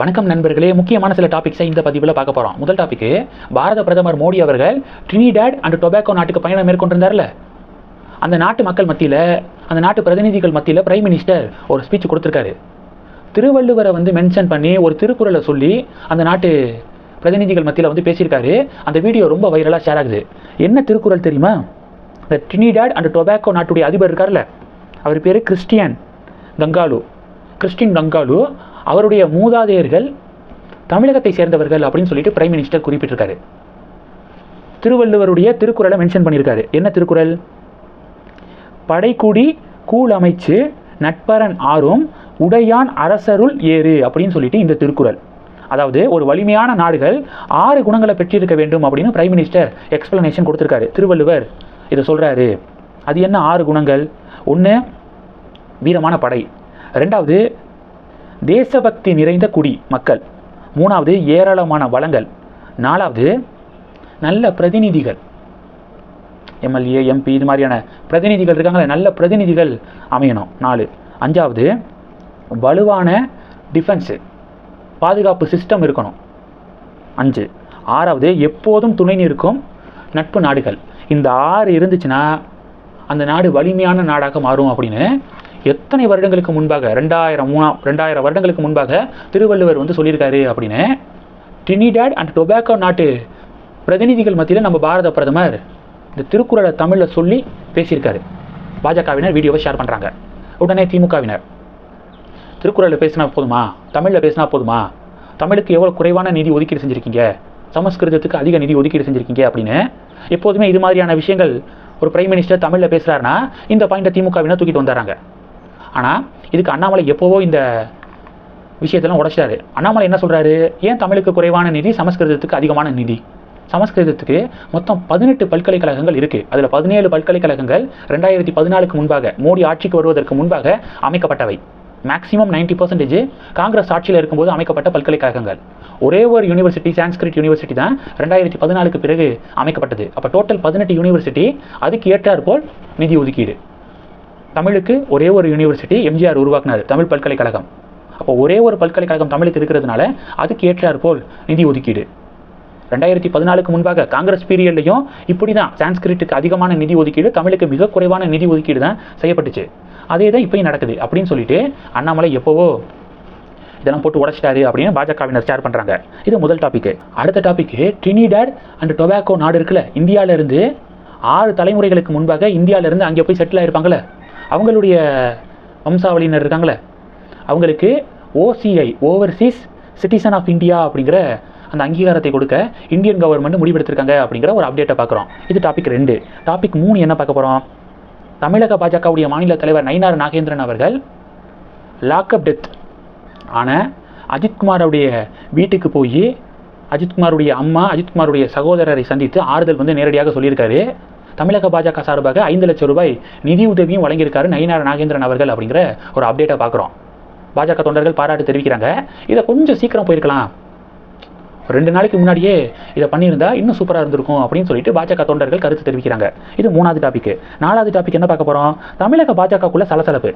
வணக்கம் நண்பர்களே. முக்கியமான சில டாபிக்ஸை இந்த பதிவில் பார்க்க போகிறோம் முதல் டாபிக் பாரத பிரதமர் மோடி அவர்கள் ட்ரினிடாட் அண்ட் டொபாக்கோ நாட்டுக்கு பயணம் மேற்கொண்டிருந்தார்ல? அந்த நாட்டு மக்கள் மத்தியில் அந்த நாட்டு பிரதிநிதிகள் மத்தியில் பிரைம் மினிஸ்டர் ஒரு ஸ்பீச் கொடுத்துருக்காரு. திருவள்ளுவரை வந்து மென்ஷன் பண்ணி ஒரு திருக்குறளை சொல்லி அந்த நாட்டு பிரதிநிதிகள் மத்தியில் வந்து பேசியிருக்காரு. அந்த வீடியோ ரொம்ப வைரலாக ஷேர் ஆகுது. என்ன திருக்குறள் தெரியுமா? இந்த ட்ரினிடாட் அண்ட் டொபாக்கோ நாட்டுடைய அதிபர் இருக்கார்ல. அவர் பேர் கிறிஸ்டியன் கங்காலு. கிறிஸ்டின் கங்காலு அவருடைய மூதாதையர்கள் தமிழகத்தை சேர்ந்தவர்கள் அப்படின்னு சொல்லிட்டு பிரைம் மினிஸ்டர் குறிப்பிட்டிருக்காரு. திருவள்ளுவருடைய திருக்குறளை மென்ஷன் பண்ணியிருக்காரு. என்ன திருக்குறள்? படைக்குடி கூழ் அமைச்சு நட்பரன் ஆறும் உடையான் அரசருள் ஏறு அப்படின்னு சொல்லிட்டு இந்த திருக்குறள். அதாவது ஒரு வலிமையான நாடுகள் ஆறு குணங்களை பெற்றிருக்க வேண்டும் அப்படின்னு பிரைம் மினிஸ்டர் எக்ஸ்பிளனேஷன் கொடுத்துருக்காரு. திருவள்ளுவர் இதை சொல்கிறாரு அது என்ன ஆறு குணங்கள்? ஒன்று வீரமான படை. ரெண்டாவது தேசபக்தி நிறைந்த குடி மக்கள். மூணாவது ஏராளமான வளங்கள். நாலாவது நல்ல பிரதிநிதிகள். எம்எல்ஏ எம்பி இது மாதிரியான பிரதிநிதிகள் இருக்காங்களே நல்ல பிரதிநிதிகள் அமையணும். நாலு. அஞ்சாவது வலுவான டிஃபென்ஸு பாதுகாப்பு சிஸ்டம் இருக்கணும். அஞ்சு. ஆறாவது எப்போதும் துணை நிற்கும் நட்பு நாடுகள். இந்த ஆறு இருந்துச்சுன்னா அந்த நாடு வலிமையான நாடாக மாறும் அப்படின்னு எத்தனை வருடங்களுக்கு முன்பாக ரெண்டாயிரம் மூணா ரெண்டாயிரம் வருடங்களுக்கு முன்பாக திருவள்ளுவர் வந்து சொல்லியிருக்காரு அப்படின்னு ட்ரினிடாட் அண்ட் டொபாக்கோ நாட்டு பிரதிநிதிகள் மத்தியில் நம்ம பாரத பிரதமர் இந்த திருக்குறளை தமிழில் சொல்லி பேசியிருக்காரு. பாஜகவினர் வீடியோவை ஷேர் பண்ணுறாங்க உடனே திமுகவினர் திருக்குறளில் பேசினா போதுமா? தமிழில் பேசினா போதுமா? தமிழுக்கு எவ்வளோ குறைவான நிதி ஒதுக்கீடு செஞ்சுருக்கீங்க? சமஸ்கிருதத்துக்கு அதிக நிதி ஒதுக்கீடு செஞ்சுருக்கீங்க அப்படின்னு எப்போதுமே இது மாதிரியான விஷயங்கள் ஒரு பிரைம் மினிஸ்டர் தமிழில் பேசுகிறாருன்னா இந்த பாயிண்ட்டை திமுகவினர் தூக்கிட்டு வந்துடுறாங்க. ஆனால் இதுக்கு அண்ணாமலை எப்போவோ இந்த விஷயத்தெல்லாம் உடைச்சாரு அண்ணாமலை என்ன சொல்கிறாரு ஏன் தமிழுக்கு குறைவான நிதி சமஸ்கிருதத்துக்கு அதிகமான நிதி? சமஸ்கிருதத்துக்கு மொத்தம் பதினெட்டு பல்கலைக்கழகங்கள் இருக்குது அதில் பதினேழு பல்கலைக்கழகங்கள் ரெண்டாயிரத்தி பதினாலுக்கு முன்பாக மோடி ஆட்சிக்கு வருவதற்கு முன்பாக அமைக்கப்பட்டவை. மேக்ஸிமம் நைன்டி பர்சன்டேஜ் காங்கிரஸ் ஆட்சியில் இருக்கும்போது அமைக்கப்பட்ட பல்கலைக்கழகங்கள். ஒரே ஒரு யூனிவர்சிட்டி சான்ஸ்கிரிட் யூனிவர்சிட்டி தான் ரெண்டாயிரத்தி பதினாலுக்கு பிறகு அமைக்கப்பட்டது. அப்போ டோட்டல் பதினெட்டு யூனிவர்சிட்டி அதுக்கு ஏற்றாற்போல் நிதி ஒதுக்கீடு. தமிழுக்கு ஒரே ஒரு யூனிவர்சிட்டி எம்ஜிஆர் உருவாக்குனார் தமிழ் பல்கலைக்கழகம். அப்போ ஒரே ஒரு பல்கலைக்கழகம் தமிழுக்கு இருக்கிறதுனால அதுக்கு ஏற்றார் போல் நிதி ஒதுக்கீடு. ரெண்டாயிரத்தி பதினாலுக்கு முன்பாக காங்கிரஸ் பீரியட்லையும் இப்படி தான் சான்ஸ்கிரிட்டுக்கு அதிகமான நிதி ஒதுக்கீடு தமிழுக்கு மிக குறைவான நிதி ஒதுக்கீடு தான் செய்யப்பட்டுச்சு. அதே தான் இப்போயும் நடக்குது அப்படின்னு சொல்லிட்டு அண்ணாமலை எப்போவோ இதெல்லாம் போட்டு உடைச்சிட்டாரு அப்படின்னு பாஜகவினர் ஷேர் பண்ணுறாங்க இது முதல் டாபிக் அடுத்த டாபிக் ட்ரினிடாட் அண்ட் டொபாக்கோ நாடு இருக்குல்ல இந்தியாவிலேருந்து ஆறு தலைமுறைகளுக்கு முன்பாக இந்தியாவிலேருந்து அங்கே போய் செட்டில் ஆயிருப்பாங்களே அவங்களுடைய வம்சாவளியினர் இருக்காங்களே அவங்களுக்கு OCI overseas citizen of India அப்படிங்கிற அந்த அங்கீகாரத்தை கொடுக்க இந்தியன் கவர்மெண்ட் முடிவெடுத்திருக்காங்க அப்படிங்கிற ஒரு அப்டேட்டை பார்க்குறோம். இது டாபிக் ரெண்டு. டாபிக் மூணு என்ன பார்க்க போகிறோம் தமிழக பாஜகவுடைய மாநில தலைவர் நயினார் நாகேந்திரன் அவர்கள் லாக்அப் டெத் ஆன அஜித்குமாரோடைய வீட்டுக்கு போய் அஜித்குமாருடைய அம்மா அஜித்குமாருடைய சகோதரரை சந்தித்து ஆறுதல் வந்து நேரடியாக சொல்லியிருக்காரு. தமிழக பாஜக சார்பாக ஐந்து லட்சம் ரூபாய் நிதி உதவியும் வழங்கியிருக்காரு நயினார் நாகேந்திரன் அவர்கள் அப்படிங்கிற ஒரு அப்டேட்டை பார்க்குறோம். பாஜக தொண்டர்கள் பாராட்டு தெரிவிக்கிறாங்க. இதை கொஞ்சம் சீக்கிரம் போயிருக்கலாம். ரெண்டு நாளைக்கு முன்னாடியே இதை பண்ணியிருந்தா இன்னும் சூப்பராக இருந்திருக்கும் அப்படின்னு சொல்லிட்டு பாஜக தொண்டர்கள் கருத்து தெரிவிக்கிறாங்க. இது மூணாவது டாபிக் நாலாவது டாபிக் என்ன பார்க்க போகிறோம் தமிழக பாஜகக்குள்ள சலசலப்பு.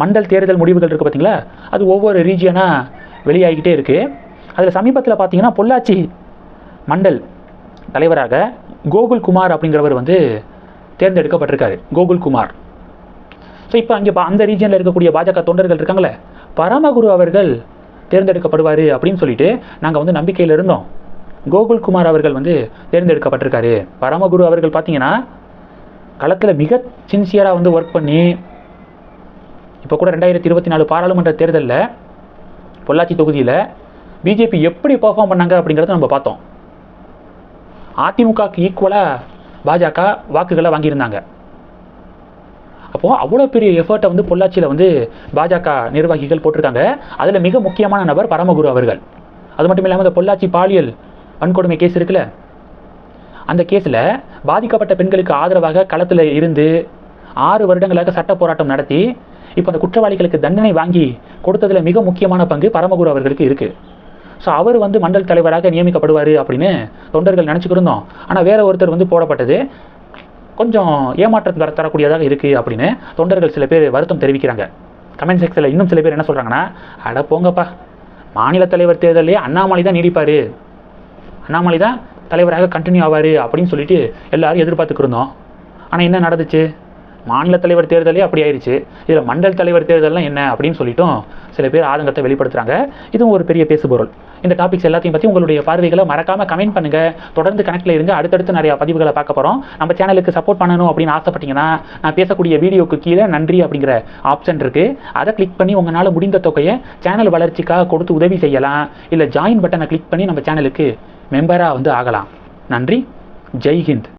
மண்டல் தேர்தல் முடிவுகள் இருக்குது பார்த்தீங்களா அது ஒவ்வொரு ரீஜியனாக வெளியாகிக்கிட்டே இருக்குது அதில் சமீபத்தில் பார்த்தீங்கன்னா பொள்ளாச்சி மண்டல் தலைவராக கோகுல் குமார் அப்படிங்கிறவர் வந்து தேர்ந்தெடுக்கப்பட்டிருக்காரு. கோகுல் குமார். ஸோ இப்போ அங்கே அந்த ரீஜனில் இருக்கக்கூடிய பாஜக தொண்டர்கள் இருக்காங்களே பரமகுரு அவர்கள் தேர்ந்தெடுக்கப்படுவார் அப்படின்னு சொல்லிட்டு நாங்கள் வந்து நம்பிக்கையில் இருந்தோம். கோகுல் குமார் அவர்கள் வந்து தேர்ந்தெடுக்கப்பட்டிருக்காரு. பரமகுரு அவர்கள் பார்த்தீங்கன்னா களத்தில் மிக சின்சியராக வந்து ஒர்க் பண்ணி இப்போ கூட ரெண்டாயிரத்தி இருபத்தி நாலு பாராளுமன்ற தேர்தலில் பொள்ளாச்சி தொகுதியில் பிஜேபி எப்படி பர்ஃபார்ம் பண்ணாங்க அப்படிங்கிறத நம்ம பார்த்தோம். அதிமுகக்கு ஈக்குவலாக பாஜக வாக்குகளை வாங்கியிருந்தாங்க. அப்போது அவ்வளோ பெரிய எஃபர்ட்டை வந்து பொள்ளாச்சியில் வந்து பாஜக நிர்வாகிகள் போட்டிருக்காங்க. அதில் மிக முக்கியமான நபர் பரமகுரு அவர்கள். அது மட்டும் இல்லாமல் இந்த பொள்ளாச்சி பாலியல் வன்கொடுமை கேஸ் இருக்குல்ல? அந்த கேஸில் பாதிக்கப்பட்ட பெண்களுக்கு ஆதரவாக களத்தில் இருந்து ஆறு வருடங்களாக சட்ட போராட்டம் நடத்தி இப்போ அந்த குற்றவாளிகளுக்கு தண்டனை வாங்கி கொடுத்ததில் மிக முக்கியமான பங்கு பரமகுரு அவர்களுக்கு இருக்குது ஸோ அவர் வந்து மண்டல் தலைவராக நியமிக்கப்படுவார் அப்படின்னு தொண்டர்கள் நினச்சிக்கிருந்தோம் ஆனால் வேற ஒருத்தர் வந்து போடப்பட்டது. கொஞ்சம் ஏமாற்றம் தர தரக்கூடியதாக இருக்குது அப்படின்னு தொண்டர்கள் சில பேர் வருத்தம் தெரிவிக்கிறாங்க. கமெண்ட் செக்ஷனில் இன்னும் சில பேர் என்ன சொல்கிறாங்கன்னா அட போங்கப்பா. மாநில தலைவர் தேர்தலே அண்ணாமலை தான் நீடிப்பார். அண்ணாமலை தான் தலைவராக கண்டினியூ ஆவார் அப்படின்னு சொல்லிட்டு எல்லோரும் எதிர்பார்த்துக்கிருந்தோம் ஆனால் என்ன நடந்துச்சு? மாநில தலைவர் தேர்தலே அப்படி ஆயிடுச்சு இதில் மண்டல் தலைவர் தேர்தல்லாம் என்ன அப்படின்னு சொல்லிட்டும் சில பேர் ஆதங்கத்தை வெளிப்படுத்துகிறாங்க இதுவும் ஒரு பெரிய பேசுபொருள். இந்த டாபிக்ஸ் எல்லாத்தையும் பற்றி உங்களுடைய பார்வைகளை மறக்காமல் கமெண்ட் பண்ணுங்கள் தொடர்ந்து கணக்கில் இருங்க. அடுத்தடுத்து நிறைய பதிவுகளை பார்க்க போகிறோம் நம்ம சேனலுக்கு சப்போர்ட் பண்ணணும் அப்படின்னு ஆசைப்பட்டீங்கன்னா நான் பேசக்கூடிய வீடியோக்கு கீழே நன்றி அப்படிங்கிற ஆப்ஷன் இருக்குது அதை கிளிக் பண்ணி உங்களால் முடிந்த தொகையை சேனல் வளர்ச்சிக்காக கொடுத்து உதவி செய்யலாம். இல்லை ஜாயின் பட்டனை கிளிக் பண்ணி நம்ம சேனலுக்கு மெம்பராக வந்து ஆகலாம். நன்றி. ஜெய் ஹிந்த்.